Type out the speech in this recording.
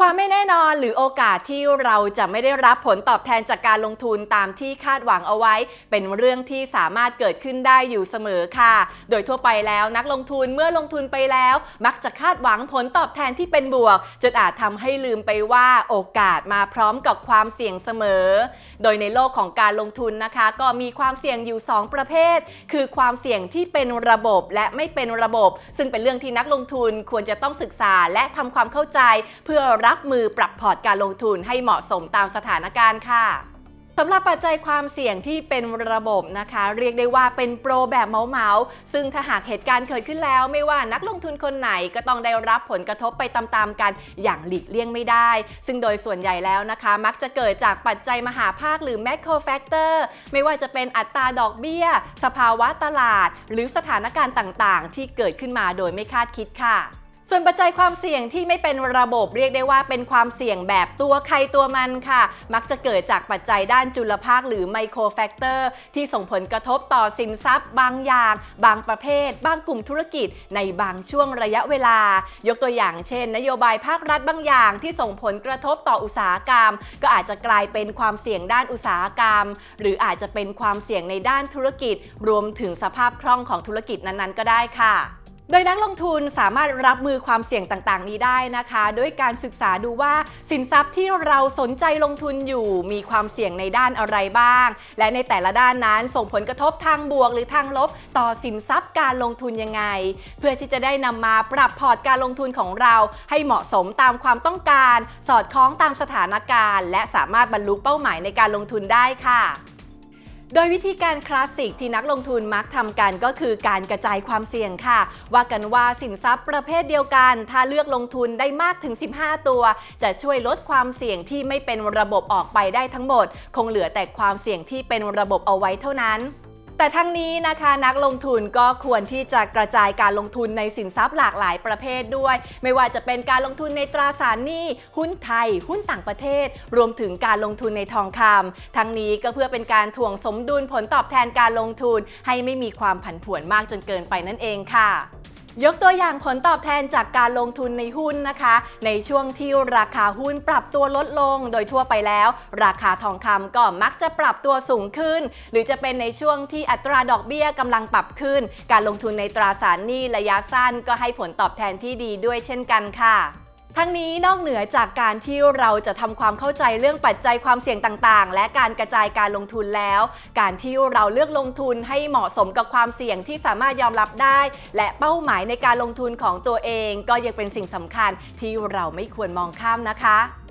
ความไม่แน่นอนหรือโอกาสที่เราจะไม่ได้รับผลตอบแทนจากการลงทุนตามที่คาดหวังเอาไว้ เป็นเรื่องที่สามารถเกิดขึ้นได้อยู่เสมอค่ะ โดยทั่วไปแล้วนักลงทุนเมื่อลงทุนไปแล้ว มักจะคาดหวังผลตอบแทนที่เป็นบวกจนอาจทำให้ลืมไปว่าโอกาสมาพร้อมกับความเสี่ยงเสมอ โดยในโลกของการลงทุนนะคะ ก็มีความเสี่ยงอยู่ 2 ประเภท คือความเสี่ยงที่เป็นระบบและไม่เป็นระบบ ซึ่งเป็นเรื่องที่นักลงทุนควรจะต้องศึกษาและทำความเข้าใจเพื่อรับมือปรับพอร์ตการลงทุนให้เหมาะสมตามสถานการณ์ค่ะสำหรับปัจจัยความเสี่ยงที่เป็นระบบนะคะ เรียกได้ว่าเป็นโปรแบบเมาส์ซึ่งถ้าหากเหตุการณ์เกิดขึ้นแล้ว ไม่ว่านักลงทุนคนไหนก็ต้องได้รับผลกระทบไปตามๆกันอย่างหลีกเลี่ยงไม่ได้ ซึ่งโดยส่วนใหญ่แล้วนะคะ มักจะเกิดจากปัจจัยมหาภาคหรือ macro factor ไม่ว่าจะเป็นอัตราดอกเบี้ย สภาวะตลาด หรือสถานการณ์ต่างๆ ที่เกิดขึ้นมาโดยไม่คาดคิดค่ะ ส่วนปัจจัยความเสี่ยงที่ไม่เป็นระบบเรียกได้ว่าเป็นความเสี่ยงแบบตัวใครตัวมันค่ะ มักจะเกิดจากปัจจัยด้านจุลภาคหรือไมโครแฟกเตอร์ที่ส่งผลกระทบต่อสินทรัพย์ บางอย่าง บางประเภท บางกลุ่มธุรกิจ ในบางช่วงระยะเวลา ยกตัวอย่างเช่น นโยบายภาครัฐบางอย่าง ที่ส่งผลกระทบต่ออุตสาหกรรม ก็อาจจะกลายเป็นความเสี่ยงด้านอุตสาหกรรม หรืออาจจะเป็นความเสี่ยงในด้านธุรกิจ รวมถึงสภาพคล่องของธุรกิจนั้นๆ ก็ได้ค่ะ โดยนักลงทุนสามารถรับมือความเสี่ยงต่างๆ นี้ได้นะคะ ด้วยการศึกษาดูว่าสินทรัพย์ที่เราสนใจลงทุนอยู่มีความเสี่ยงในด้านอะไรบ้าง และในแต่ละด้านนั้นส่งผลกระทบทางบวกหรือทางลบ ต่อสินทรัพย์การลงทุนยังไง เพื่อที่จะได้นำมาปรับพอร์ตการลงทุนของเรา ให้เหมาะสมตามความต้องการ สอดคล้องตามสถานการณ์ และสามารถบรรลุเป้าหมายในการลงทุนได้ค่ะ โดยวิธีการคลาสสิกที่นักลงทุนมักทำกันก็คือการกระจายความเสี่ยงค่ะ ว่ากันว่าสินทรัพย์ประเภทเดียวกัน ถ้าเลือกลงทุนได้มากถึง 15 ตัว จะช่วยลดความเสี่ยงที่ไม่เป็นระบบออกไปได้ทั้งหมด คงเหลือแต่ความเสี่ยงที่เป็นระบบเอาไว้เท่านั้น แต่ทั้งนี้นะคะนักลงทุนก็ควรที่จะกระจายการลงทุนในสินทรัพย์หลากหลายประเภทด้วย ไม่ว่าจะเป็นการลงทุนในตราสารหนี้หุ้นไทย หุ้นต่างประเทศ รวมถึงการลงทุนในทองคำทั้งนี้ก็เพื่อเป็นการถ่วงสมดุลผลตอบแทนการลงทุน ให้ไม่มีความผันผวนมากจนเกินไปนั่นเองค่ะ ยกตัวอย่างผลตอบแทนจากการลงทุนในหุ้นนะคะ ในช่วงที่ราคาหุ้นปรับตัวลดลงโดยทั่วไปแล้ว ราคาทองคำก็มักจะปรับตัวสูงขึ้น หรือจะเป็นในช่วงที่อัตราดอกเบี้ยกำลังปรับขึ้น การลงทุนในตราสารหนี้ระยะสั้นก็ให้ผลตอบแทนที่ดีด้วยเช่นกันค่ะ ทั้งนี้นอกเหนือจากการที่เราจะทำความเข้าใจเรื่องปัจจัยความเสี่ยงต่างๆ และการกระจายการลงทุนแล้ว การที่เราเลือกลงทุนให้เหมาะสมกับความเสี่ยงที่สามารถยอมรับได้ และเป้าหมายในการลงทุนของตัวเอง ก็ยังเป็นสิ่งสำคัญที่เราไม่ควรมองข้ามนะคะ